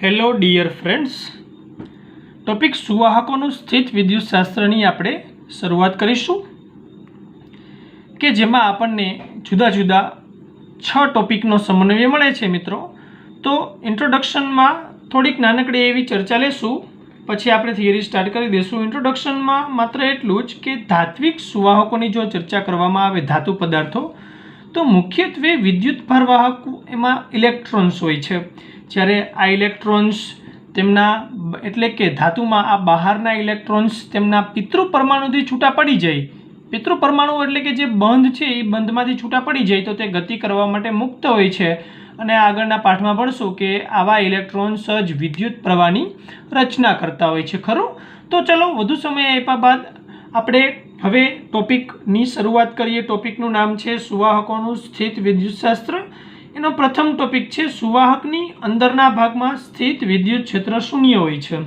Hello dear friends topic સુવાહકોનું સ્થિત વિદ્યુતશાસ્ત્રની આપણે શરૂઆત કરીશું કે જેમાં આપણને જુદા જુદા છ ટોપિકનો સમન્વય મળે છે, મિત્રો. તો ઇન્ટ્રોડક્શનમાં થોડીક નાનકડી એવી ચર્ચા લેશું. પછી આપણે થિયરી સ્ટાર્ટ કરી દઈશું ઇન્ટ્રોડક્શનમાં માત્ર એટલું જ કે ધાત્વિક સુવાહકોની જો ચર્ચા કરવામાં આવે, ધાતુ પદાર્થો તો મુખ્યત્વે વિદ્યુત ભારવાહક એમાં ઇલેક્ટ્રોન્સ હોય છે. જ્યારે આ ઇલેક્ટ્રોન્સ તેમના એટલે કે ધાતુમાં આ બહારના ઇલેક્ટ્રોન્સ તેમના પિતૃ પરમાણુથી છૂટા પડી જાય. પિતૃ પરમાણુ એટલે કે જે બંધ છે એ બંધમાંથી છૂટા પડી જાય તો તે ગતિ કરવા માટે મુક્ત હોય છે. અને આગળના પાઠમાં ભણશું કે આવા ઇલેક્ટ્રોન્સ જ વિદ્યુત પ્રવાહની રચના કરતા હોય છે, ખરું? તો ચલો, વધુ સમય આપ્યા બાદ આપણે હવે ટોપિકની શરૂઆત કરીએ. ટોપિકનું નામ છે સુવાહકોનું સ્થિત વિદ્યુતશાસ્ત્ર. એનો પ્રથમ ટોપિક છે સુવાહકની અંદરના ભાગમાં સ્થિત વિદ્યુત ક્ષેત્ર શૂન્ય હોય છે.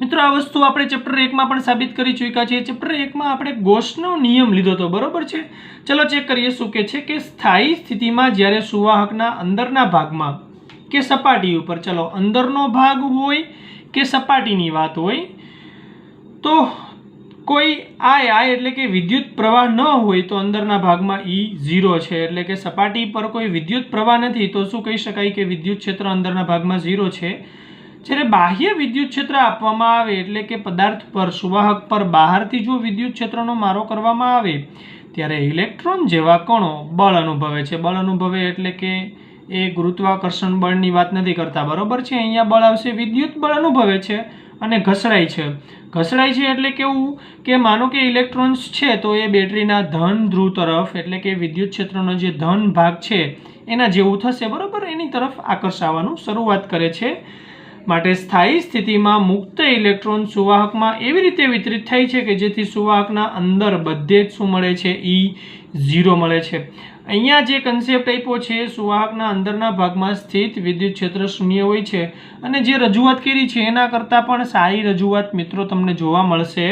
મિત્રો, આ વસ્તુ આપણે ચેપ્ટર એકમાં પણ સાબિત કરી ચૂક્યા છીએ. ચેપ્ટર એકમાં આપણે ગોસનો નિયમ લીધો હતો બરોબર છે. ચલો ચેક કરીએ શું કે છે કે સ્થાયી સ્થિતિમાં જ્યારે સુવાહકના અંદરના ભાગમાં કે સપાટી ઉપર, ચલો અંદરનો ભાગ હોય કે સપાટીની વાત હોય, તો કોઈ આય આય એટલે કે વિદ્યુત પ્રવાહ ન હોય તો અંદરના ભાગમાં ઈ ઝીરો છે. એટલે કે સપાટી પર કોઈ વિદ્યુત પ્રવાહ નથી તો શું કહી શકાય કે વિદ્યુત ક્ષેત્ર અંદરના ભાગમાં ઝીરો છે? જ્યારે બાહ્ય વિદ્યુત ક્ષેત્ર આપવામાં આવે એટલે કે પદાર્થ પર, સુવાહક પર, બહારથી જો વિદ્યુત ક્ષેત્રનો મારો કરવામાં આવે, ત્યારે ઇલેક્ટ્રોન જેવા કણો બળ અનુભવે છે. બળ અનુભવે એટલે કે એ ગુરુત્વાકર્ષણ બળની વાત નથી કરતા. બરાબર છે? અહીંયા બળ આવશે. વિદ્યુત બળ અનુભવે છે. અને ઘસડાય છે. ઘસડાય છે એટલે કેવું કે માનો કે ઇલેક્ટ્રોન્સ છે તો એ બેટરીના ધન ધ્રુવ તરફ એટલે કે વિદ્યુત ક્ષેત્રનો જે ધન ભાગ છે એના જેવું થશે, બરાબર? એની તરફ આકર્ષાવાનું શરૂઆત કરે છે. માટે સ્થાયી સ્થિતિમાં મુક્ત ઇલેક્ટ્રોન સુવાહકમાં એવી રીતે વિતરિત થાય છે કે જેથી સુવાહકના અંદર બધે જ શું મળે છે? ઈ ઝીરો મળે છે. અહીંયા જે કન્સેપ્ટ આપ્યો છે, સુવાહકના અંદરના ભાગમાં સ્થિત વિદ્યુત ક્ષેત્ર શૂન્ય હોય છે. અને જે રજૂઆત કરી છે, એના કરતાં પણ સારી રજૂઆત મિત્રો તમને જોવા મળશે.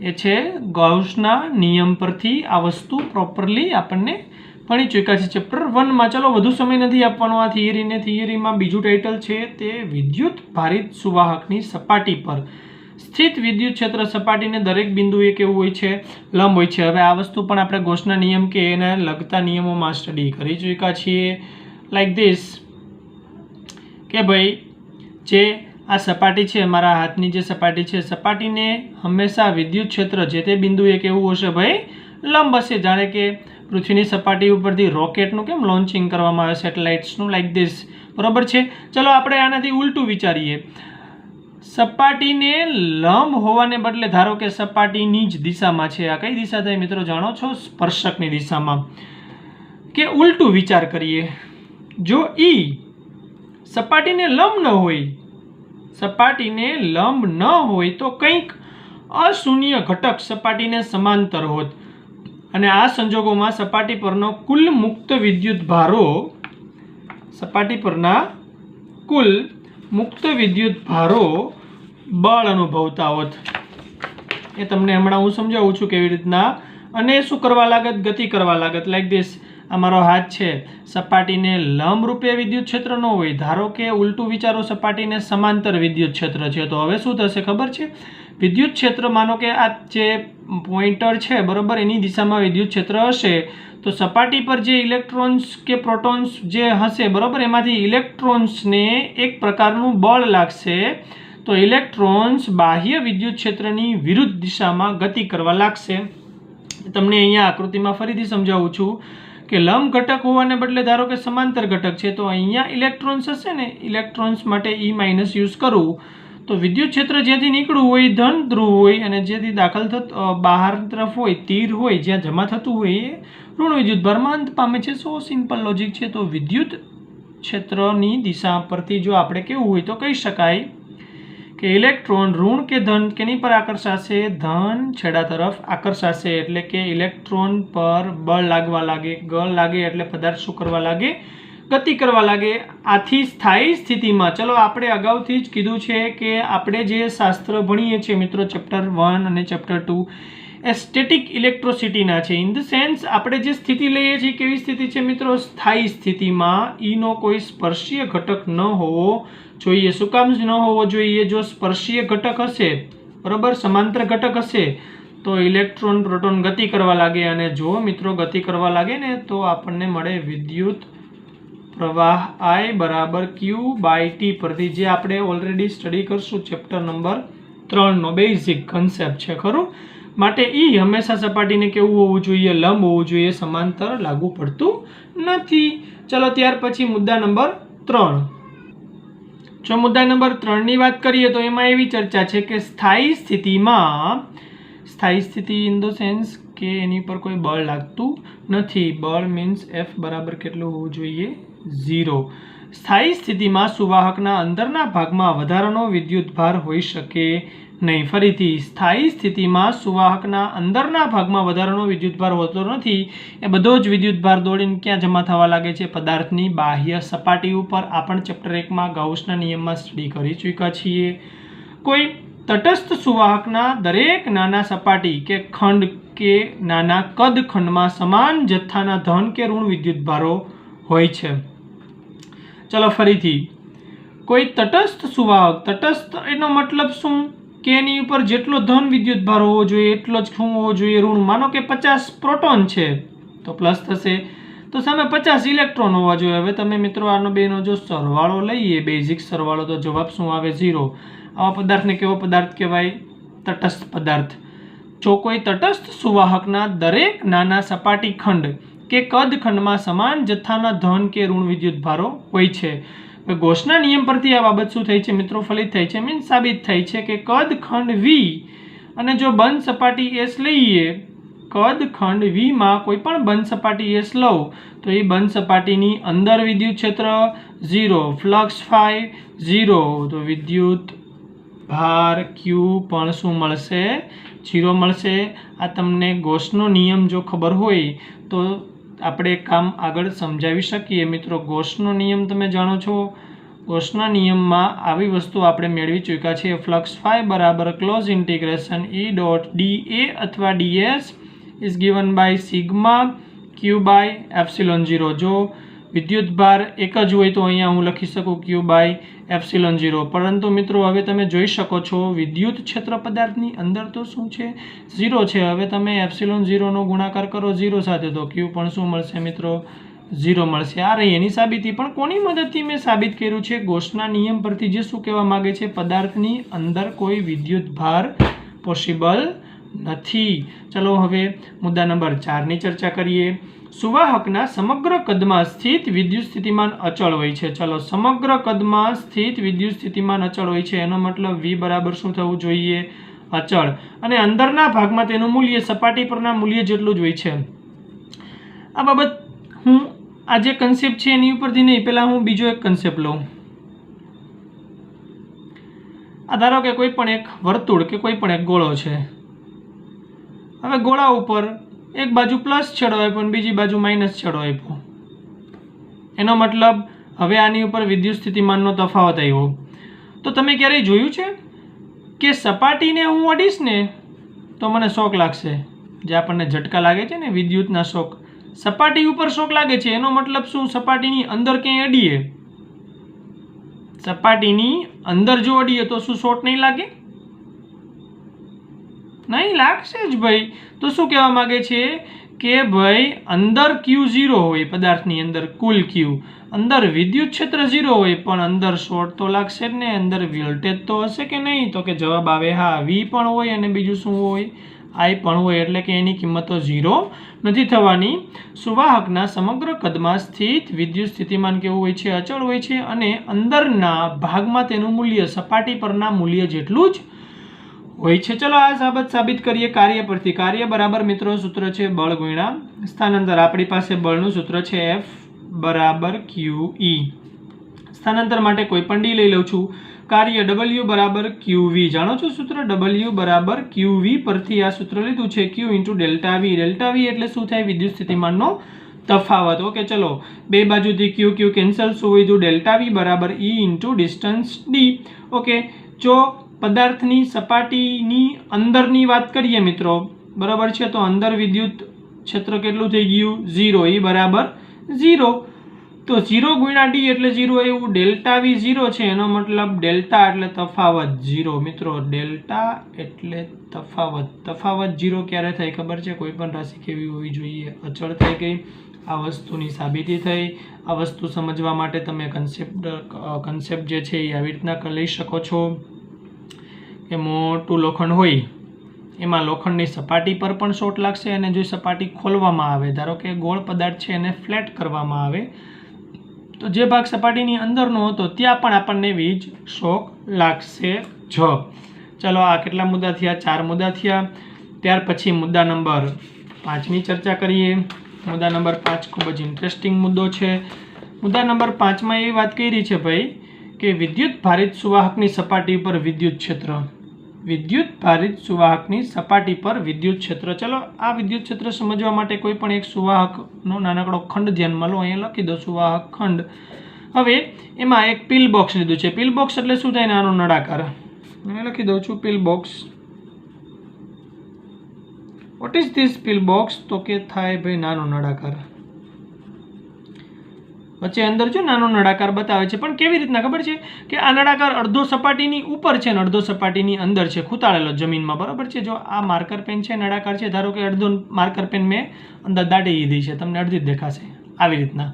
એ છે, ગૌસના નિયમ પરથી આ વસ્તુ પ્રોપરલી આપણને ભણી ચૂક્યા છે. ચેપ્ટર વનમાં ચલો, વધુ સમય નથી આપવાનો. આ થિયરીને થિયરીમાં બીજું ટાઇટલ છે તે વિદ્યુત ભારિત સુવાહકની સપાટી પર. સ્થિત વિદ્યુત ક્ષેત્ર સપાટીને દરેક બિંદુએ કેવું હોય છે? લંબ હોય છે. હવે આ વસ્તુ પણ આપણે ગોસના નિયમ કે એને લગતા નિયમોમાં સ્ટડી કરી ચૂક્યા છીએ. લાઈક ધીસ કે ભાઈ, જે આ સપાટી છે, મારા હાથની જે સપાટી છે, સપાટીને હંમેશા વિદ્યુત ક્ષેત્ર જે તે બિંદુએ કેવું હશે ભાઈ? લંબ હશે. જાણે કે પૃથ્વીની સપાટી ઉપરથી રોકેટનું કેમ લોન્ચિંગ કરવામાં આવે, સેટેલાઇટ્સનું? લાઈક ધીસ બરોબર છે? ચલો આપણે આનાથી ઉલટું વિચારીએ. સપાટીને લંબ હોવાને બદલે ધારો કે સપાટીની જ દિશામાં છે. આ કઈ દિશા થાય મિત્રો? જાણો છો? સ્પર્શકની દિશામાં. કે ઉલટું વિચાર કરીએ. જો ઈ સપાટીને લંબ ન હોય, સપાટીને લંબ ન હોય, તો કંઈક અશૂન્ય ઘટક સપાટીને સમાંતર હોત. અને આ સંજોગોમાં સપાટી પરનો કુલ મુક્ત વિદ્યુત ભારો સપાટી પરના કુલ મુક્ત વિદ્યુત ભારો બળ અનુભવતા હોત. એ તમને હમણાં હું સમજાવું છું કેવી રીતના. અને શું કરવા લાગત? ગતિ કરવા લાગત. લાઈક ધીસ આ મારો હાથ છે. સપાટીને લંબ રૂપે વિદ્યુત ક્ષેત્ર ન હોય. ધારો કે ઉલટું વિચારો સપાટીને સમાંતર વિદ્યુત ક્ષેત્ર છે. તો હવે શું થશે ખબર છે? વિદ્યુત ક્ષેત્ર માનો કે આ જે પોઈન્ટર છે, બરોબર, એની દિશામાં વિદ્યુત ક્ષેત્ર હશે, તો સપાટી પર જે ઇલેક્ટ્રોન્સ કે પ્રોટોન્સ જે હશે, બરાબર, એમાંથી ઇલેક્ટ્રોન્સને એક પ્રકારનું બળ લાગશે, તો ઇલેક્ટ્રોન્સ બાહ્ય વિદ્યુત ક્ષેત્રની વિરુદ્ધ દિશામાં ગતિ કરવા લાગશે. તમને અહીંયા આકૃતિમાં ફરીથી સમજાવું છું કે લંબ ઘટક હોવાને બદલે ધારો કે સમાંતર ઘટક છે, તો અહીંયા ઇલેક્ટ્રોન્સ હશે ને, ઇલેક્ટ્રોન્સ માટે ઈ માઇનસ યુઝ કરવું તો વિદ્યુત ક્ષેત્ર જ્યાંથી નીકળવું હોય, ધન ધ્રુવ હોય અને જ્યાંથી દાખલ થતું બહાર તરફ હોય, તીર હોય, જ્યાં જમા થતું હોય એ ઋણ વિદ્યુત ભરમાંત પામે છે. સો સિમ્પલ લોજિક છે. તો વિદ્યુત ક્ષેત્રની દિશા પરથી જો આપણે કેવું હોય તો કહી શકાય કે ઇલેક્ટ્રોન ઋણ કે ધન કેની પર આકર્ષાશે? ધન છેડા તરફ આકર્ષાશે એટલે કે ઇલેક્ટ્રોન પર બળ લાગવા લાગે, ગળ લાગે એટલે પદાર્થ શું કરવા લાગે? ગતિ કરવા લાગે. આથી સ્થાયી સ્થિતિમાં. ચલો આપણે અગાઉથી જ કીધું છે કે આપણે જે શાસ્ત્ર ભણીએ છીએ મિત્રો ચેપ્ટર વન અને ચેપ્ટર ટુ એ સ્ટેટિક ઇલેક્ટ્રોસિટીના છે. ઇન ધ સેન્સ આપણે જે સ્થિતિ લઈએ છીએ, કેવી સ્થિતિ છે મિત્રો? સ્થાયી સ્થિતિમાં ઈનો કોઈ સ્પર્શીય ઘટક ન હોવો જોઈએ. શું કામ ન હોવો જોઈએ? જો સ્પર્શીય ઘટક હશે, બરાબર? સમાંતર ઘટક હશે, તો ઇલેક્ટ્રોન, પ્રોટોન ગતિ કરવા લાગે અને જો મિત્રો ગતિ કરવા લાગે ને, તો આપણને મળે વિદ્યુત પ્રવાહ આઈ બરાબર ક્યુ બાય ટી પરથી જે આપણે ઓલરેડી સ્ટડી કરશું ચેપ્ટર નંબર ત્રણનો બેઝિક કન્સેપ્ટ છે, ખરું? માટે ઈ હંમેશા સપાટીને કેવું હોવું જોઈએ? લંબ હોવું જોઈએ, સમાંતર લાગુ પડતું નથી. ચલો ત્યાર પછી મુદ્દા નંબર ત્રણ. જો મુદ્દા નંબર ત્રણની વાત કરીએ તો એમાં એવી ચર્ચા છે કે સ્થાયી સ્થિતિમાં, સ્થાયી સ્થિતિ ઇન ધ સેન્સ કે એની પર કોઈ બળ લાગતું નથી. બળ મીન્સ એફ બરાબર કેટલું હોવું જોઈએ? ઝીરો. સ્થાયી સ્થિતિમાં સુવાહકના અંદરના ભાગમાં વધારાનો વિદ્યુતભાર હોઈ શકે નહીં. ફરીથી, સ્થાયી સ્થિતિમાં સુવાહકના અંદરના ભાગમાં વધારાનો વિદ્યુતભાર હોતો નથી. એ બધો જ વિદ્યુતભાર દોડીને ક્યાં જમા થવા લાગે છે? પદાર્થની બાહ્ય સપાટી ઉપર આપણ ચેપ્ટર એકમાં ગાઉસના નિયમમાં સ્ટડી કરી ચૂક્યા છીએ. કોઈ તટસ્થ સુવાહકના દરેક નાના સપાટી કે ખંડ કે નાના કદ ખંડમાં સમાન જથ્થાના ધન કે ઋણ વિદ્યુતભારો હોય છે. ચલો ફરીથી. કોઈ તટસ્થ સુવાહક, તટસ્થ એનો મતલબ શું? કે એની ઉપર જેટલો ધન વિદ્યુતભાર હોવો જોઈએ, એટલો જ શું હોવો જોઈએ. ઋણ માનો કે પચાસ પ્રોટોન છે. તો પ્લસ થશે. તો સામે પચાસ ઇલેક્ટ્રોન હોવા જોઈએ. હવે તમે મિત્રો આનો બેનો જો સરવાળો લઈએ, બેઝિક સરવાળો, તો જવાબ શું આવે? ઝીરો. આવા પદાર્થને કેવો પદાર્થ કહેવાય? તટસ્થ પદાર્થ. જો કોઈ તટસ્થ સુવાહકના દરેક નાના સપાટી ખંડ કે કદખંડમાં સમાન જથ્થાના ધન કે ઋણ વિદ્યુત ભારો હોય છે. ગોસના નિયમ પરથી આ બાબત શું થઈ છે મિત્રો? ફલિત થઈ છે મીન્સ સાબિત થઈ છે કે કદ ખંડ વી અને જો બંધ સપાટી એસ લઈએ, કદ ખંડ વીમાં કોઈ પણ બંધ સપાટી એસ લઉં, તો એ બંધ સપાટીની અંદર વિદ્યુત ક્ષેત્ર ઝીરો, ફ્લક્સ ફાઈવ ઝીરો. તો વિદ્યુત ભાર ક્યુ પણ શું મળશે? જીરો મળશે. આ તમને ગોસનો નિયમ જો ખબર હોય, તો આપણે કામ આગળ સમજાવી શકીએ. મિત્રો, ગોસનો નિયમ તમે જાણો છો? ગોસના નિયમમાં આવી વસ્તુ આપણે મેળવી ચૂક્યા છીએ. ફ્લક્સ ફાઈ બરાબર close integration E dot D A અથવા D S is given by sigma Q by epsilon zero જો વિદ્યુતભાર એક જ હોય તો અહીંયા હું લખી શકું ક્યુ બાય એપ્સિલન ઝીરો પરંતુ મિત્રો, હવે તમે જોઈ શકો છો, વિદ્યુત ક્ષેત્ર પદાર્થની અંદર તો શું છે? ઝીરો છે. હવે તમે એપ્સિલોન ઝીરોનો ગુણાકાર કરો ઝીરો સાથે, તો ક્યુ પણ શું મળશે મિત્રો? ઝીરો મળશે. આ રહી. એની સાબિતી પણ કોની મદદથી મેં સાબિત કર્યું છે? ગોસના નિયમ પરથી જે શું કહેવા માગે છે? પદાર્થની અંદર કોઈ વિદ્યુત ભાર પોસિબલ નથી. ચલો હવે મુદ્દા નંબર ચારની ચર્ચા કરીએ. સુવાહકના સમગ્ર કદમાં સ્થિત વિદ્યુત સ્થિતિમાન અચળ હોય છે. ચાલો, સમગ્ર કદમાં સ્થિત વિદ્યુત સ્થિતિમાન અચળ હોય છે. એનો મતલબ વી બરાબર શું થવું જોઈએ? અચળ. અને અંદરના ભાગમાં તેનું મૂલ્ય સપાટી પરના મૂલ્ય જેટલું જ હોય છે. આ બાબત હું આ જે કન્સેપ્ટ છે એની ઉપરથી નહીં, પહેલાં હું બીજો એક કન્સેપ્ટ લઉં. આ ધારો કે કોઈ પણ એક વર્તુળ કે કોઈ પણ એક ગોળો છે. હવે ગોળા ઉપર એક બાજુ પ્લસ છેડો આપ્યો અને બીજી બાજુ માઇનસ છેડો આપ્યો. એનો મતલબ હવે આની ઉપર વિદ્યુત સ્થિતિમાનનો તફાવત આવ્યો. તો તમે ક્યારેય જોયું છે કે સપાટીને હું અડીશ ને તો મને શોક લાગશે. જે આપણને ઝટકા લાગે છે ને વિદ્યુતના શોક. સપાટી ઉપર શોક લાગે છે, એનો મતલબ શું? સપાટીની અંદર ક્યાંય અડીએ. સપાટીની અંદર જો અડીએ તો શું શોટ નહીં લાગે? નહીં, લાગશે જ ભાઈ. તો શું કહેવા માગે છે કે ભાઈ, અંદર ક્યુ ઝીરો હોય પદાર્થની અંદર, કુલ ક્યુ અંદર વિદ્યુત ક્ષેત્ર ઝીરો હોય, પણ અંદર શોર્ટ તો લાગશે જ ને, અંદર વોલ્ટેજ તો હશે કે નહીં? તો કે જવાબ આવે, હા વી પણ હોય અને બીજું શું હોય? આઈ પણ હોય, એટલે કે એની કિંમતો ઝીરો નથી થવાની. સુવાહકના સમગ્ર કદમાં સ્થિત વિદ્યુત સ્થિતિમાન કેવું હોય છે? અચળ હોય છે અને અંદરના ભાગમાં તેનું મૂલ્ય, સપાટી પરના મૂલ્ય જેટલું જ હોય છે. ચલો આ સાબત સાબિત કરીએ કાર્ય પરથી. કાર્ય બરાબર મિત્રો સૂત્ર છે બળ ગુણ્યા સ્થાનાંતર. આપણી પાસે બળનું સૂત્ર છે એફ બરાબર ક્યુ ઈ સ્થાનાંતર માટે કોઈ પણ ડી લઈ લઉં છું. કાર્ય ડબલ્યુ બરાબર ક્યુ વી જાણો છો સૂત્ર? ડબલ્યુ બરાબર ક્યુ વી પરથી આ સૂત્ર લીધું છે. Q into delta V delta V એટલે શું થાય? વિદ્યુત સ્થિતિમાનનો તફાવત. ઓકે, ચલો. બે બાજુથી ક્યુ ક્યુ કેન્સલ શું લીધું ડેલ્ટા વી બરાબર E into distance D okay, જો પદાર્થની સપાટીની અંદરની વાત કરીએ મિત્રો, બરાબર છે? તો અંદર વિદ્યુત ક્ષેત્ર કેટલું થઈ ગયું? ઝીરો. એ બરાબર ઝીરો. તો ઝીરો ગુણ્યા ડી એટલે ઝીરો એવું ડેલ્ટા વી ઝીરો છે. એનો મતલબ ડેલ્ટા એટલે તફાવત ઝીરો. મિત્રો, ડેલ્ટા એટલે તફાવત. તફાવત ઝીરો ક્યારે થાય ખબર છે? કોઈ પણ રાશિ કેવી હોવી જોઈએ? અચળ થઈ ગઈ. આ વસ્તુની સાબિતી થઈ. આ વસ્તુ સમજવા માટે તમે કન્સેપ્ટ કન્સેપ્ટ જે છે એ આવી રીતના લઈ શકો છો. કે મોટું લોખંડ હોય, એમાં લોખંડની સપાટી પર પણ શોટ લાગશે અને જો સપાટી ખોલવામાં આવે, ધારો કે ગોળ પદાર્થ છે એને ફ્લેટ કરવામાં આવે, તો જે ભાગ સપાટીની અંદરનો હતો, ત્યાં પણ આપણને વીજ શોક લાગશે. જ ચલો આ કેટલા મુદ્દા થયા? ચાર મુદ્દા થયા. ત્યાર પછી મુદ્દા નંબર પાંચની ચર્ચા કરીએ. મુદ્દા નંબર પાંચ ખૂબ જ ઇન્ટરેસ્ટિંગ મુદ્દો છે. મુદ્દા નંબર પાંચમાં એ વાત કરી છે ભાઈ કે વિદ્યુત ભારિત સુવાહકની સપાટી પર વિદ્યુત ક્ષેત્ર. વિદ્યુત ભારિત સુવાહકની સપાટી પર વિદ્યુત ક્ષેત્ર. ચલો, આ વિદ્યુત ક્ષેત્ર સમજવા માટે કોઈ પણ એક સુવાહકનો નાનકડો ખંડ ધ્યાનમાં લો. અહીંયા લખી દો સુવાહક ખંડ. હવે એમાં એક પિલ બોક્સ લીધું છે. પિલ બોક્સ એટલે શું થાય? નાનો નળાકાર. અહીંયા લખી દઉં છું pill box what is this pill box તો કે થાય ભાઈ નાનો નળાકાર. વચ્ચે અંદર જો નાનો નળાકાર બતાવે છે. પણ કેવી રીતના ખબર છે કે આ નળાકાર અડધો સપાટીની ઉપર છે ને અડધો સપાટીની અંદર છે? ખૂતાળેલો જમીનમાં, બરાબર છે? જો આ માર્કર પેન છે, નળાકાર છે, ધારો કે અડધો માર્કર પેન મેં અંદર દાટી દીધી છે, તમને અડધી જ દેખાશે. આવી રીતના.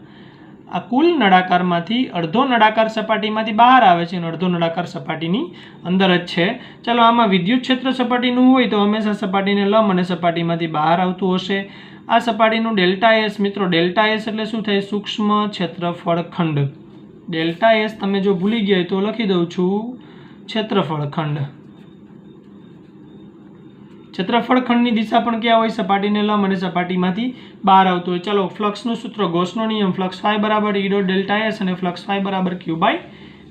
આ કુલ નળાકારમાંથી અડધો નળાકાર સપાટીમાંથી બહાર આવે છે અને અડધો નળાકાર સપાટીની અંદર જ છે. ચાલો, આમાં વિદ્યુત ક્ષેત્ર સપાટીનું હોય તો હંમેશા સપાટીને લંબ અને સપાટીમાંથી બહાર આવતું હશે. આ સપાટીનું ડેલ્ટા એસ, મિત્રો, ડેલ્ટા એસ એટલે શું થાય? સૂક્ષ્મ ક્ષેત્રફળ ખંડ. ડેલ્ટા એસ તમે જો ભૂલી ગયા તો લખી દઉં છું ક્ષેત્રફળ ખંડ. ક્ષેત્રફળ ખંડની દિશા પણ ક્યાં હોય? સપાટીને લંબ અને સપાટીમાંથી બહાર આવતું હોય. ચાલો, ફ્લક્સનું સૂત્ર, ગોસનો નિયમ, ફ્લક્સ ફાઈ બરાબર ઈ ડોટ ડેલ્ટા એસ અને ફ્લક્સ ફાઈ બરાબર ક્યુ બાય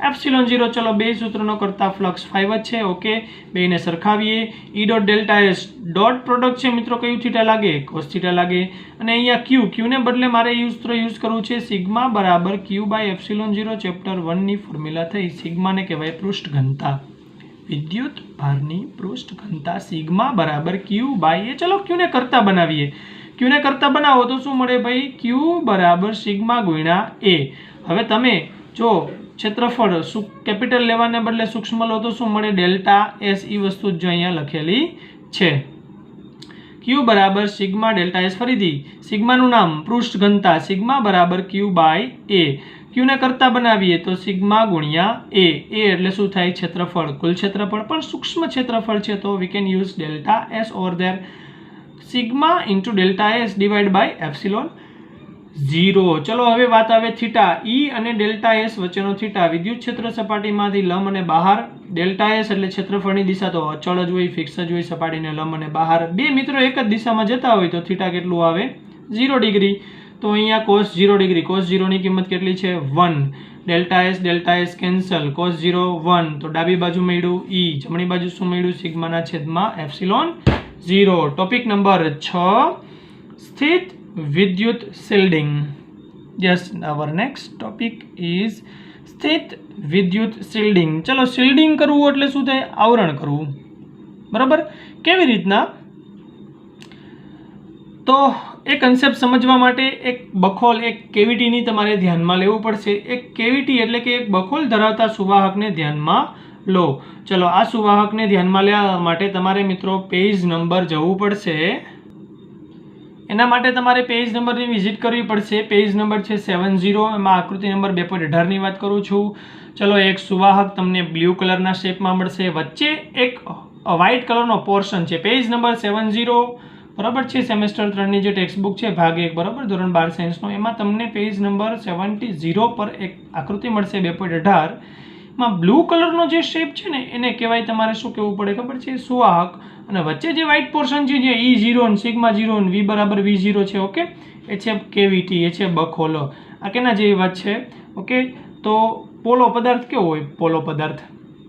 એપ્સિલોન ઝીરો, ચલો બે સૂત્રનો કરતા ફ્લક્સ ફાઈવ જ છે. ઓકે બેને સરખાવીએ. E dot delta S dot product છે મિત્રો, કયું થીટા લાગે? કોસ થીટા લાગે. અને અહીંયા ક્યુ ક્યુને બદલે મારે યુ સૂત્ર યુઝ કરવું છે સિગ્મા બરાબર Q by epsilon zero chapter વનની ફોર્મ્યુલા થઈ. સિગ્માને કહેવાય પૃષ્ઠ ઘનતા વિદ્યુત ભારની પૃષ્ઠ ઘનતા સિગ્મા બરાબર ક્યુ બાય એ ચલો ક્યુને કરતા બનાવીએ. ક્યુને કરતા બનાવો તો શું મળે ભાઈ? ક્યુ બરાબર સિગ્મા ગુણ્યા એ હવે તમે જો ક્ષેત્રફળ શું કેપિટલ લેવાને બદલે સૂક્ષ્મ લો તો શું મળે? ડેલ્ટા એસ ઈ વસ્તુ જ અહીંયા લખેલી છે. ક્યુ બરાબર સિગ્મા ડેલ્ટા એસ ફરીથી. સિગ્માનું નામ પૃષ્ઠ ઘનતા સિગ્મા બરાબર ક્યુ બાય એ ક્યુને કરતા બનાવીએ તો સિગ્મા ગુણ્યા એ એ એટલે શું થાય? ક્ષેત્રફળ. કુલ ક્ષેત્રફળ પણ સૂક્ષ્મ ક્ષેત્રફળ છે, તો we can use delta S or there sigma into delta S divide by epsilon. Zero. ચલો, હવે વાત આવે થીટા. ઈ અને ડેલ્ટા એસ વચ્ચેનો થીટા. વિદ્યુત ક્ષેત્ર સપાટીમાંથી લંબ અને બહાર. ડેલ્ટા એસ એટલે ક્ષેત્રફળની દિશા. તો અચળ જ હોય ફિક્સ જ હોય સપાટીને લંબ અને બહાર. બે મિત્રો એક જ દિશામાં જતા હોય, તો થીટા કેટલું આવે? Zero degree. તો અહીંયા કોસ ઝીરો ડિગ્રી. કોસ ઝીરોની કિંમત કેટલી છે? One. Delta S delta S cancel. Cos zero, one. તો ડાબી બાજુ મળ્યું ઈ. જમણી બાજુ શું મળ્યું? સિગ્માના છેદમાં એપ્સિલોન ઝીરો. ટોપિક નંબર છ. સ્થિત વિદ્યુત shielding. Yes our next topic is સ્થિત વિદ્યુત શિલ્ડિંગ. ચલો શિલ્ડિંગ કરવું એટલે શું થાય? આવરણ કરવું. બરાબર? કેવી રીતના? તો એ કન્સેપ્ટ સમજવા માટે એક બખોલ, એક કેવિટીની તમારે ધ્યાનમાં લેવું પડશે. એક કેવિટી એટલે કે એક બખોલ ધરાવતા સુવાહકને ધ્યાનમાં લો. ચલો, આ સુવાહકને ધ્યાનમાં લેવા માટે તમારે મિત્રો પેજ નંબર જવું પડશે. એના માટે તમારે પેજ નંબરની વિઝિટ કરવી પડશે. પેજ નંબર છે સેવન ઝીરો એમાં આકૃતિ નંબર બે પોઈન્ટ અઢારની વાત કરું છું. ચલો, એક સુવાહક તમને બ્લુ કલરના શેપમાં મળશે. વચ્ચે એક વ્હાઇટ કલરનો પોર્શન છે. પેજ નંબર સેવન ઝીરો બરાબર છે? સેમેસ્ટર ત્રણની જે ટેક્સ્ટબુક છે, ભાગ એક. બરાબર? ધોરણ બાર સાયન્સનો એમાં તમને પેજ નંબર સેવન્ટી ઝીરો પર એક આકૃતિ મળશે, બે પોઈન્ટ અઢાર. માં બ્લુ કલરનો જે શેપ છે ને, એને કહેવાય તમારે શું કહેવું પડે ખબર છે? સુવાહક. અને વચ્ચે જે વ્હાઇટ પોર્શન છે જે E zero sigma zero V બરાબર વી ઝીરો છે ઓકે એ છે કેવિટી, એ છે બખોલો. આ કેના જેવી વાત છે ઓકે તો પોલો પદાર્થ કેવો હોય? પોલો પદાર્થ.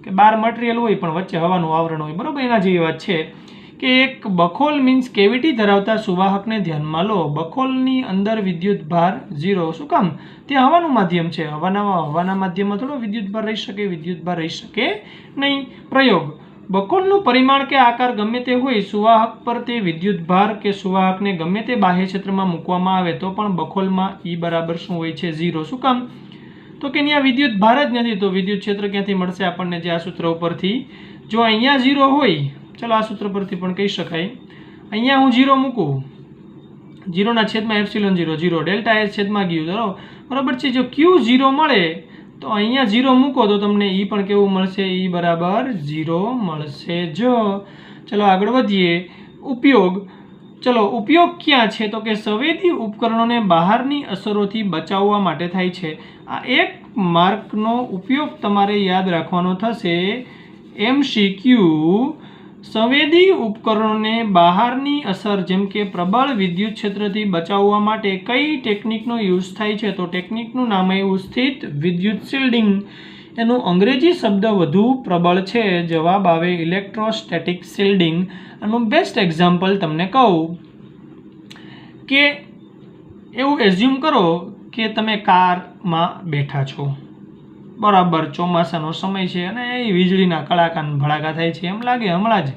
કે બાર મટીરિયલ હોય પણ વચ્ચે હવાનું આવરણ હોય, બરાબર? એના જેવી વાત છે કે એક બખોલ મીન્સ કેવિટી ધરાવતા સુવાહકને ધ્યાનમાં લો. બખોલની અંદર વિદ્યુત ભાર ઝીરો શું કામ? તે હવાનું માધ્યમ છે. હવાના હવાના માધ્યમમાં થોડો વિદ્યુત ભાર રહી શકે, વિદ્યુત ભાર રહી શકે નહીં. પ્રયોગ. બકોલનું પરિમાણ કે આકાર ગમે તે હોય, સુવાહક પર તે વિદ્યુત ભાર કે સુવાહકને ગમે તે બાહ્ય ક્ષેત્રમાં મૂકવામાં આવે તો પણ બકોલમાં ઈ બરાબર શું હોય છે? ઝીરો. શું કામ? તો કે અહીંયા વિદ્યુત ભાર જ નથી, તો વિદ્યુત ક્ષેત્ર ક્યાંથી મળશે આપણને જે આ સૂત્ર ઉપરથી? જો અહીંયા ઝીરો હોય, ચલો આ સૂત્ર પરથી પણ કહી શકાય. અહીંયા હું ઝીરો મૂકું. ઝીરોના છેદમાં epsilon zero zero. Delta S છેદમાં ગયું. બરાબર છે, જો ક્યુ ઝીરો મળે તો અહીંયા ઝીરો મૂકો તો તમને ઈ પણ કેવું મળશે? ઈ બરાબર ઝીરો મળશે જો. ચલો આગળ વધીએ. ઉપયોગ. ચલો, ઉપયોગ ક્યાં છે? તો કે સંવેદી ઉપકરણોને બહારની અસરોથી બચાવવા માટે થાય છે. આ એક માર્કનો ઉપયોગ તમારે યાદ રાખવાનો થશે. એમસીક્યુ સંવેદી ઉપકરણોને બહારની અસર, જેમ કે પ્રબળ વિદ્યુત ક્ષેત્રથી બચાવવા માટે કઈ ટેકનિકનો યુઝ થાય છે, તો ટેકનિકનું નામ એવું સ્થિત વિદ્યુત શિલ્ડિંગ. એનું અંગ્રેજી શબ્દ વધુ પ્રબળ છે, જવાબ આવે ઇલેક્ટ્રોસ્ટેટિક શિલ્ડિંગ. આનું બેસ્ટ એક્ઝામ્પલ તમને કહું કે એવું એઝ્યુમ કરો કે તમે કારમાં બેઠા છો. બરાબર ચોમાસાનો સમય છે અને એ વીજળીના કડાકા ને ભડાકા થાય છે એમ લાગે હમણાં જ.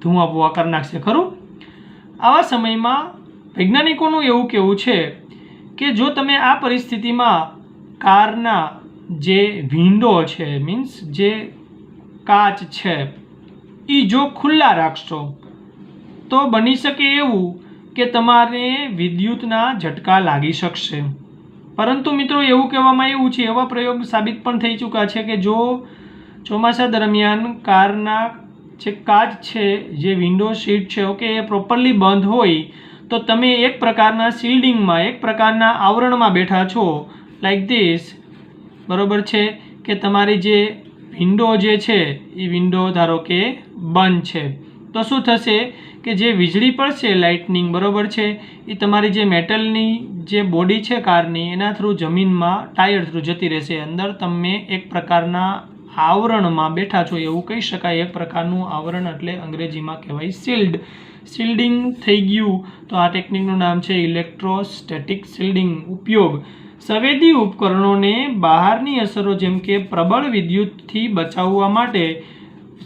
ધુઆ બુઆ કરી નાખશે, ખરું? આવા સમયમાં વૈજ્ઞાનિકોનું એવું કહેવું છે કે જો તમે આ પરિસ્થિતિમાં કારના જે વિન્ડો છે મીન્સ જે કાચ છે એ જો ખુલ્લા રાખશો, તો બની શકે એવું કે તમારે વિદ્યુતના ઝટકા લાગી શકશે. પરંતુ મિત્રો એવું કહેવામાં આવ્યું છે, એવા પ્રયોગ સાબિત પણ થઈ ચૂક્યા છે કે જો ચોમાસા દરમિયાન કારના જે કાચ છે, જે વિન્ડો સીટ છે, ઓકે, એ પ્રોપરલી બંધ હોય, તો તમે એક પ્રકારના શિલ્ડિંગમાં, એક પ્રકારના આવરણમાં બેઠા છો લાઈક ધીસ બરાબર છે, કે તમારી જે વિન્ડો જે છે, એ વિન્ડો ધારો કે બંધ છે. તો શું થશે? કે જે વીજળી પડશે લાઇટનિંગ બરોબર છે, એ તમારી જે મેટલની જે બોડી છે કારની, એના થ્રુ જમીનમાં ટાયર થ્રુ જતી રહેશે. અંદર તમે એક પ્રકારના આવરણમાં બેઠા છો, એવું કહી શકાય. એક પ્રકારનું આવરણ એટલે અંગ્રેજીમાં કહેવાય શિલ્ડ શિલ્ડિંગ થઈ ગયું. તો આ ટેકનિકનું નામ છે ઇલેક્ટ્રોસ્ટેટિક શિલ્ડિંગ ઉપયોગ. સંવેદી ઉપકરણોને બહારની અસરો જેમ કે પ્રબળ વિદ્યુતથી બચાવવા માટે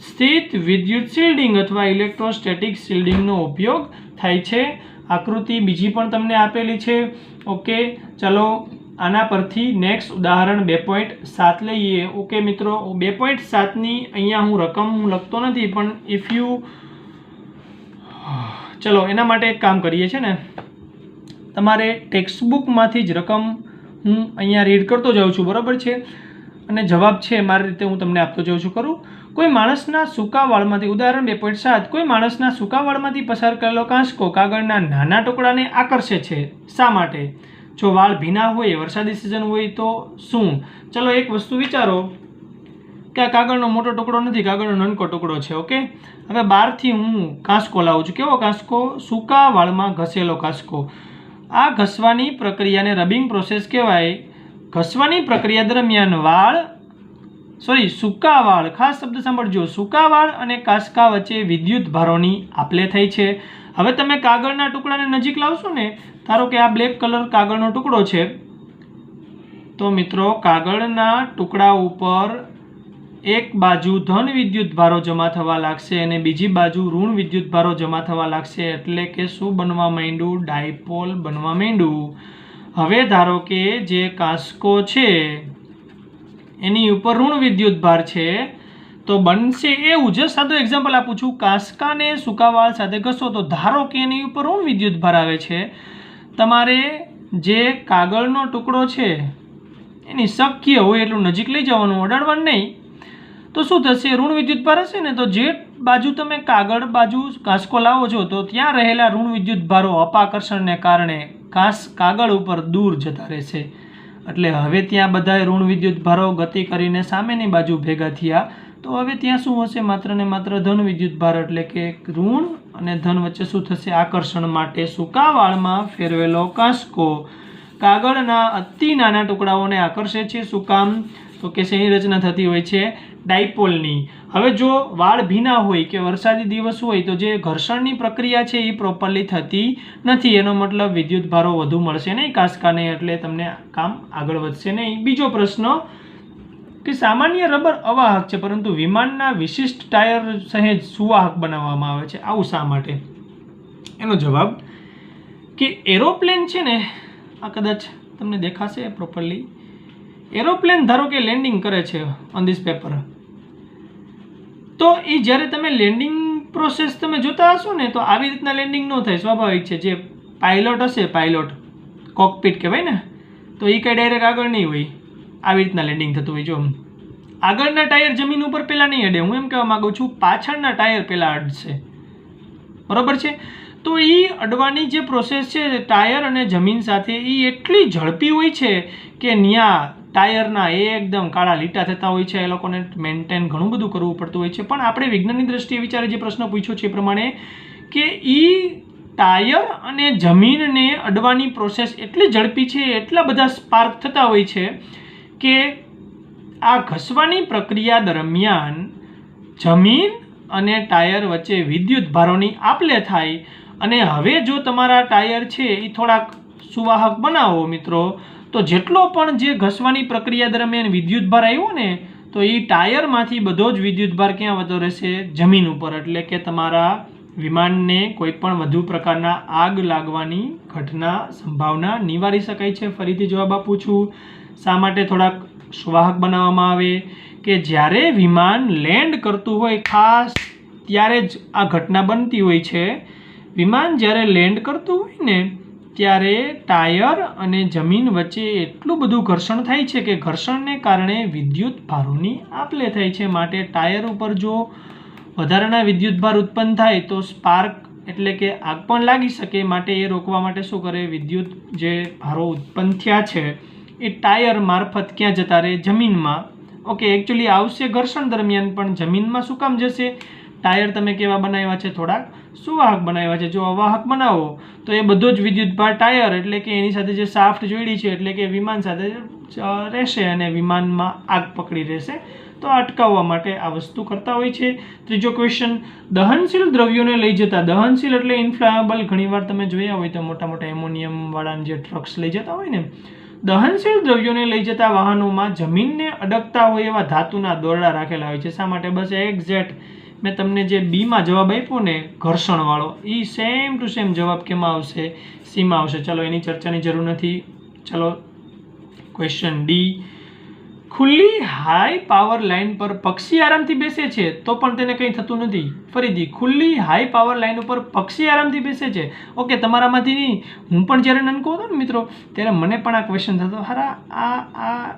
સ્થિત વિદ્યુત શિલ્ડિંગ અથવા ઇલેક્ટ્રોસ્ટેટિક શિલ્ડિંગનો ઉપયોગ થાય છે. આકૃતિ બીજી પણ તમને આપેલી છે. ઓકે, ચલો આના પરથી નેક્સ્ટ ઉદાહરણ બે પોઈન્ટ સાત લઈએ. ઓકે મિત્રો, બે પોઈન્ટ સાતની અહીંયા હું રકમ હું લખતો નથી, પણ ઇફ યુ ચલો એના માટે એક કામ કરીએ છે ને. તમારે ટેક્સ્ટબુકમાંથી જ રકમ હું અહીંયા રીડ કરતો જાઉં છું, બરાબર છે? અને જવાબ છે, મારી રીતે હું તમને આપતો જાઉં છું ખરું કોઈ માણસના સૂકા વાળમાંથી, ઉદાહરણ બે પોઈન્ટ સાત, કોઈ માણસના સૂકા વાળમાંથી પસાર કરેલો કાંસકો કાગળના નાના ટુકડાને આકર્ષે છે. શા માટે? જો વાળ ભીના હોય, વરસાદી સિઝન હોય તો શું? ચલો એક વસ્તુ વિચારો કે આ કાગળનો મોટો ટુકડો નથી, કાગળનો નાનકો ટુકડો છે, ઓકે? હવે બહારથી હું કાંસકો લાવું છું. કેવો કાંસકો? સૂકા વાળમાં ઘસેલો કાંસકો. આ ઘસવાની પ્રક્રિયાને રબિંગ પ્રોસેસ કહેવાય. ઘસવાની પ્રક્રિયા દરમિયાન વાળ સોરી સૂકા વાળ ખાસ શબ્દ સાંભળજો. સૂકા વાળ અને કાસકા વચ્ચે વિદ્યુત ભારોની આપલે થઈ છે. હવે તમે કાગળના ટુકડાને નજીક લાવશો ને, ધારો કે આ બ્લેક કલર કાગળનો ટુકડો છે. તો મિત્રો, કાગળના ટુકડા ઉપર એક બાજુ ધન વિદ્યુત ભારો જમા થવા લાગશે અને બીજી બાજુ ઋણ વિદ્યુત ભારો જમા થવા લાગશે એટલે કે શું બનવા માંડ્યું? ડાયપોલ બનવા માંડ્યું. હવે ધારો કે જે કાસ્કો છે એની ઉપર ઋણ વિદ્યુત ભાર છે. તો બનશે એવું જ સાદું એક્ઝામ્પલ આપું છું. કાંસકાને સૂકાવાળ સાથે ઘસો. તો ધારો કે એની ઉપર ઋણ વિદ્યુત ભાર આવે છે. તમારે જે કાગળનો ટુકડો છે, એની શક્ય હોય એટલું નજીક લઈ જવાનું, અડાડવાનું નહીં. તો શું થશે? ઋણ વિદ્યુત ભાર હશે ને? તો જે બાજુ તમે કાગળ બાજુ કાંસકો લાવો છો, તો ત્યાં રહેલા ઋણ વિદ્યુત ભારો અપાકર્ષણને કારણે કાંસ કાગળ ઉપર દૂર જતા રહેશે. એટલે હવે ત્યાં બધાએ ઋણ વિદ્યુત ભારો ગતિ કરીને સામેની બાજુ ભેગા થયા, તો હવે ત્યાં શું હશે? માત્ર ને માત્ર ધન વિદ્યુત ભાર એટલે કે ઋણ અને ધન વચ્ચે શું થશે? આકર્ષણ માટે સૂકા વાળમાં ફેરવેલો કાંસકો. કાગળના અતિ નાના ટુકડાઓને આકર્ષે છે શું કામ તો કે શેની રચના થતી હોય છે? ડાયપોલની. હવે જો વાળ ભીના હોય કે વરસાદી દિવસ હોય તો જે ઘર્ષણની પ્રક્રિયા છે એ પ્રોપરલી થતી નથી. એનો મતલબ વિદ્યુત ભારો વધુ મળશે નહીં, કાસકાને એટલે તમને કામ આગળ વધશે નહીં. બીજો પ્રશ્ન કે સામાન્ય રબર અવાહક છે, પરંતુ વિમાનના વિશિષ્ટ ટાયર સહેજ સુવાહક બનાવવામાં આવે છે. આવું શા માટે? એનો જવાબ કે એરોપ્લેન છે ને, આ કદાચ તમને દેખાશે પ્રોપરલી એરોપ્લેન ધારો કે લેન્ડિંગ કરે છે ઓન ધીસ પેપર તો એ જ્યારે તમે લેન્ડિંગ પ્રોસેસ તમે જોતા હશો ને, તો આવી રીતના લેન્ડિંગ ન થાય, સ્વાભાવિક છે. જે પાયલોટ હશે પાયલોટ કોકપીટ કહેવાય ને, તો એ કંઈ ડાયરેક્ટ આગળ નહીં હોય. આવી રીતના લેન્ડિંગ થતું હોય. જો આગળના ટાયર જમીન ઉપર પહેલાં નહીં અડે. હું એમ કહેવા માગું છું, પાછળના ટાયર પહેલાં અડશે. બરાબર છે? તો એ અડવાની જે પ્રોસેસ છે ટાયર અને જમીન સાથે એ એટલી ઝડપી હોય છે કે ત્યાં ટાયરના એ એકદમ કાળા લીટા થતા હોય છે, એ લોકોને મેન્ટેન ઘણું બધું કરવું પડતું હોય છે. પણ આપણે વિજ્ઞાનની દ્રષ્ટિએ વિચારે જે પ્રશ્ન પૂછ્યો છે એ પ્રમાણે કે એ ટાયર અને જમીનને અડવાની પ્રોસેસ એટલી ઝડપી છે, એટલા બધા સ્પાર્ક થતા હોય છે કે આ ઘસવાની પ્રક્રિયા દરમિયાન જમીન અને ટાયર વચ્ચે વિદ્યુત ભારોની આપલે થાય. અને હવે જો તમારા ટાયર છે એ થોડાક સુવાહક બનાવો મિત્રો તો જેટલો પણ જે ઘસવાની પ્રક્રિયા દરમિયાન વિદ્યુત ભાર આવ્યો ને, તો એ ટાયરમાંથી બધો જ વિદ્યુત ભાર ક્યાં વધો રહેશે? જમીન ઉપર. એટલે કે તમારા વિમાનને કોઈ પણ વધુ પ્રકારના આગ લાગવાની ઘટના સંભાવના નિવારી શકાય છે. ફરીથી જવાબ આપું છું. શા માટે થોડાક સુવાહક બનાવવામાં આવે? કે જ્યારે વિમાન લેન્ડ કરતું હોય, ખાસ ત્યારે જ આ ઘટના બનતી હોય છે. વિમાન જ્યારે લેન્ડ કરતું હોય ને ત્યારે ટાયર અને જમીન વચ્ચે એટલું બધું ઘર્ષણ થાય છે કે ઘર્ષણને કારણે વિદ્યુત ભારોની આપલે થાય છે. માટે ટાયર ઉપર જો વધારાના વિદ્યુત ભાર ઉત્પન્ન થાય તો સ્પાર્ક એટલે કે આગ પણ લાગી શકે. માટે એ રોકવા માટે શું કરે? વિદ્યુત જે ભારો ઉત્પન્ન થયા છે એ ટાયર મારફત ક્યાં જતા રહે? જમીનમાં. ઓકે એકચ્યુઅલી આવશે ઘર્ષણ દરમિયાન, પણ જમીનમાં શું કામ જશે? ટાયર તમે કેવા બનાવ્યા છે થોડાક? સુવાહક બનાવ્યા છે. જો અવાહક બનાવો, તો એ બધો જ વિદ્યુતભાર ટાયર, એટલે કે એની સાથે જે સાફ્ટ જોડી છે, એટલે કે વિમાન સાથે રહેશે અને વિમાનમાં આગ પકડી રહેશે. તો અટકાવવા માટે આ વસ્તુ કરતા હોય છે. ત્રીજો ક્વેશ્ચન દહનશીલ દ્રવ્યોને લઈ જતા, દહનશીલ એટલે ઇન્ફ્લામેબલ ઘણીવાર તમે જોયા હોય તો મોટા મોટા એમોનિયમ વાળા જે ટ્રક્સ લઈ જતા હોય ને, દહનશીલ દ્રવ્યોને લઈ જતા વાહનોમાં જમીનને અડકતા હોય એવા ધાતુના દોરડા રાખેલા હોય છે. શા માટે? બસ એક્ઝેક્ટ મેં તમને જે બીમાં જવાબ આપ્યો ને ઘર્ષણવાળો એ સેમ ટુ સેમ જવાબ કેમાં આવશે? સીમાં આવશે. ચલો, એની ચર્ચાની જરૂર નથી. ચલો ક્વેશ્ચન ડી ખુલ્લી હાઈ પાવર લાઇન પર પક્ષી આરામથી બેસે છે, તો પણ તેને કંઈ થતું નથી. ફરીથી, ખુલ્લી હાઈ પાવર લાઇન ઉપર પક્ષી આરામથી બેસે છે. ઓકે, તમારામાંથી નહીં. હું પણ જ્યારે નનકો હતો ને, મિત્રો, ત્યારે મને પણ આ ક્વેશ્ચન થતો. હારા, આ આ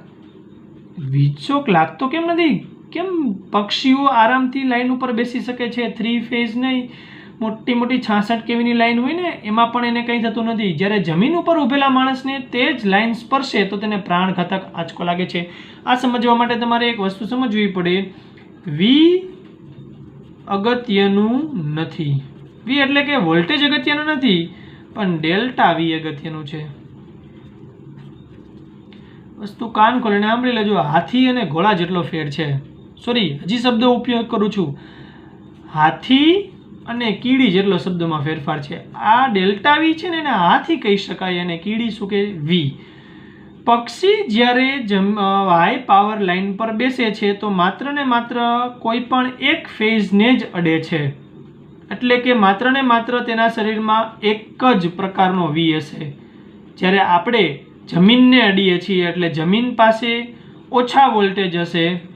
વીજશોક લાગતો કેમ નથી? કેમ પક્ષીઓ આરામથી લાઈન ઉપર બેસી શકે છે? થ્રી ફેઝ નહીં. મોટી મોટી છાસઠ કેવીની લાઈન હોય ને, એમાં પણ એને કંઈ થતું નથી. જ્યારે જમીન ઉપર ઊભેલા માણસને તે જ લાઈન સ્પર્શે, તો તેને પ્રાણઘાતક આંચકો લાગે છે. આ સમજવા માટે તમારે એક વસ્તુ સમજવી પડે. વી અગત્યનું નથી. વી એટલે કે વોલ્ટેજ અગત્યનું નથી, પણ ડેલ્ટા વી અગત્યનું છે. વસ્તુ કાન ખોલીને સાંભળી લેજો. હાથી અને ઘોડા જેટલો ફેર છે. સોરી, હજી શબ્દ ઉપયોગ કરું છું. હાથી અને કીડી જેટલો શબ્દમાં ફેરફાર છે. આ ડેલ્ટા વી છે ને એને હાથી કહી શકાય અને કીડી શું કે વી. પક્ષી જ્યારે જમ હાઈ પાવર લાઇન પર બેસે છે તો માત્ર ને માત્ર કોઈ પણ એક ફેઝને જ અડે છે. એટલે કે માત્ર ને માત્ર તેના શરીરમાં એક જ પ્રકારનો વી હશે. જ્યારે આપણે જમીનને અડીએ છીએ એટલે જમીન પાસે ઓછા વોલ્ટેજ હશે.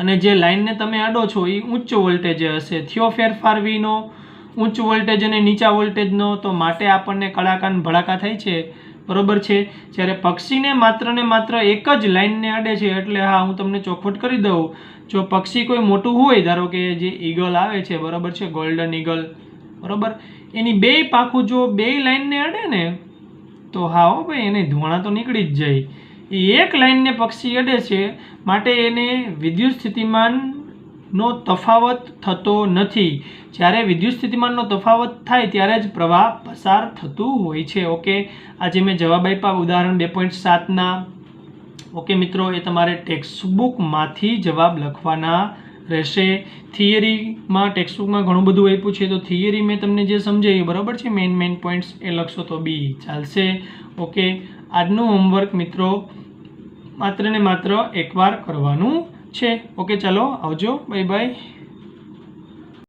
અને જે લાઇનને તમે અડો છો એ ઉચ્ચ વોલ્ટેજ હશે. થયો ફેરફાર વીનો ઉચ્ચ વોલ્ટેજ અને નીચા વોલ્ટેજનો, તો માટે આપણને કળાકાન ભડાકા થાય છે. બરોબર છે? જ્યારે પક્ષીને માત્ર ને માત્ર એક જ લાઇનને અડે છે, એટલે હા, હું તમને ચોખવટ કરી દઉં. જો પક્ષી કોઈ મોટું હોય, ધારો કે જે ઈગલ આવે છે, બરોબર છે? Golden eagle. બરોબર? એની બે પાખું જો બે લાઇનને અડે ને, તો હા હો ભાઈ, એને ધુવાણા તો નીકળી જ જાય. એ એક લાઇનને પક્ષી અડે છે માટે એને વિદ્યુત સ્થિતિમાનનો તફાવત થતો નથી. જ્યારે વિદ્યુત સ્થિતિમાનનો તફાવત થાય ત્યારે જ પ્રવાહ પસાર થતું હોય છે. ઓકે, આજે મેં જવાબ આપ્યા. ઉદાહરણ બે પોઈન્ટ સાતના. ઓકે મિત્રો, એ તમારે ટેક્સ્ટબુકમાંથી જવાબ લખવાના રહેશે. થિયરીમાં ટેક્સ્ટબુકમાં ઘણું બધું આપ્યું છે. તો થિયરી મેં તમને જે સમજાવ્યું બરાબર છે? મેઇન મેઇન પોઈન્ટ્સ એ લખશો તો બી ચાલશે. ઓકે, આજનું હોમવર્ક મિત્રો માત્ર ને માત્ર એકવાર કરવાનું છે. ઓકે ચાલો આવજો. Bye bye